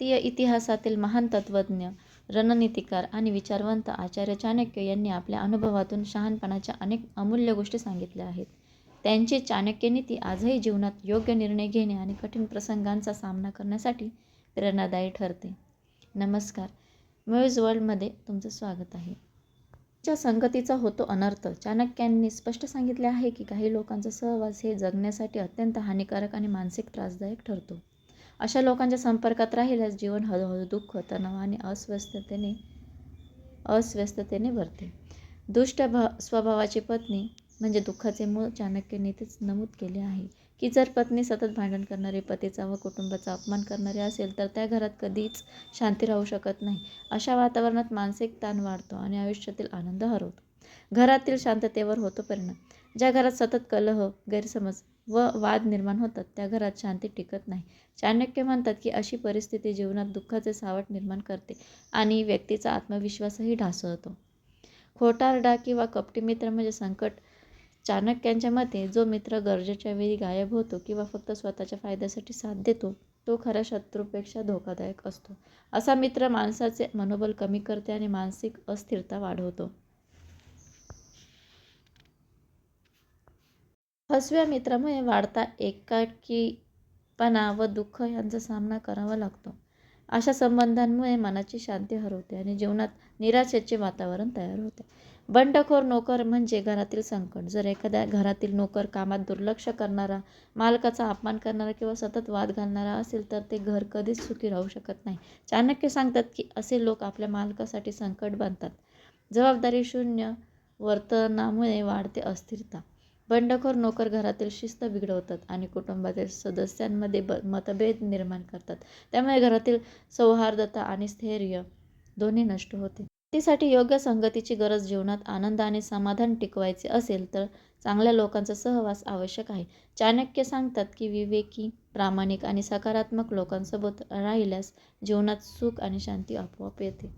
भारतीय इतिहासातील महान तत्त्वज्ञ, रणनीतिकार आणि विचारवंत आचार्य चाणक्य यांनी आपल्या अनुभवातून शहाणपणाच्या अनेक अमूल्य गोष्टी सांगितल्या आहेत. त्यांची चाणक्यनीती आजही जीवनात योग्य निर्णय घेणे आणि कठीण प्रसंगांचा सामना करण्यासाठी प्रेरणादायी ठरते. नमस्कार, म्युज वर्ल्डमध्ये तुमचं स्वागत आहे. च्या संगतीचा होतो अनर्थ चाणक्यांनी स्पष्ट सांगितले आहे की काही लोकांचा सहवास हे जगण्यासाठी अत्यंत हानिकारक आणि मानसिक त्रासदायक ठरतो. अशा लोकांच्या संपर्कात राहिल्यास जीवन हळूहळू दुःख, तणाव आणि अस्वस्थतेने अस्वस्थतेने भरते. दुष्ट भ स्वभावाची पत्नी म्हणजे दुःखाचे मूळ चाणक्यनीतीत नमूद केले आहे की जर पत्नी सतत भांडण करणारी, पतीचा व कुटुंबाचा अपमान करणारी असेल तर त्या घरात कधीच शांती राहू शकत नाही. अशा वातावरणात मानसिक ताण वाढतो आणि आयुष्यातील आनंद हरवतो. घरातील शांततेवर होतो परिणाम ज्या घरात सतत कलह, गैरसमज व वाद निर्माण होतात त्या घरात शांती टिकत नाही. चाणक्य म्हणतात की अशी परिस्थिती जीवनात दुःखाचे सावट निर्माण करते आणि व्यक्तीचा आत्मविश्वासही ढासळतो. खोटारडा किंवा कपटी मित्र म्हणजे संकट चाणक्यांच्या मते, जो मित्र गरजेच्या वेळी गायब होतो किंवा फक्त स्वतःच्या फायद्यासाठी साथ देतो, तो खऱ्या शत्रूपेक्षा धोकादायक असतो. असा मित्र माणसाचे मनोबल कमी करते आणि मानसिक अस्थिरता वाढवतो. मित्रामुळे वाढता एकाकीपणा व दुःख यांचा सामना करावा लागतो. अशा संबंधांमुळे मनाची शांती हरवते आणि जीवनात निराशेचे वातावरण तयार होते. बंडखोर नोकर म्हणजे घरातील संकट जर एखाद्या घरातील नोकर कामात दुर्लक्ष करणारा, मालकाचा अपमान करणारा किंवा सतत वाद घालणारा असेल तर ते घर कधीच सुखी राहू शकत नाही. चाणक्य सांगतात की असे लोक आपल्या मालकासाठी संकट बनतात. जबाबदारी शून्य वर्तनामुळे वाढते अस्थिरता बंडखोर नोकर घरातील शिस्त बिघडवतात आणि कुटुंबातील सदस्यांमध्ये ब मतभेद निर्माण करतात. त्यामुळे घरातील सौहार्दता आणि स्थैर्य दोन्ही नष्ट होते. तिसाठी योग्य संगतीची गरज जीवनात आनंद आणि समाधान टिकवायचे असेल तर चांगल्या लोकांचा सहवास आवश्यक आहे. चाणक्य सांगतात की विवेकी, प्रामाणिक आणि सकारात्मक लोकांसोबत राहिल्यास जीवनात सुख आणि शांती आपोआप येते.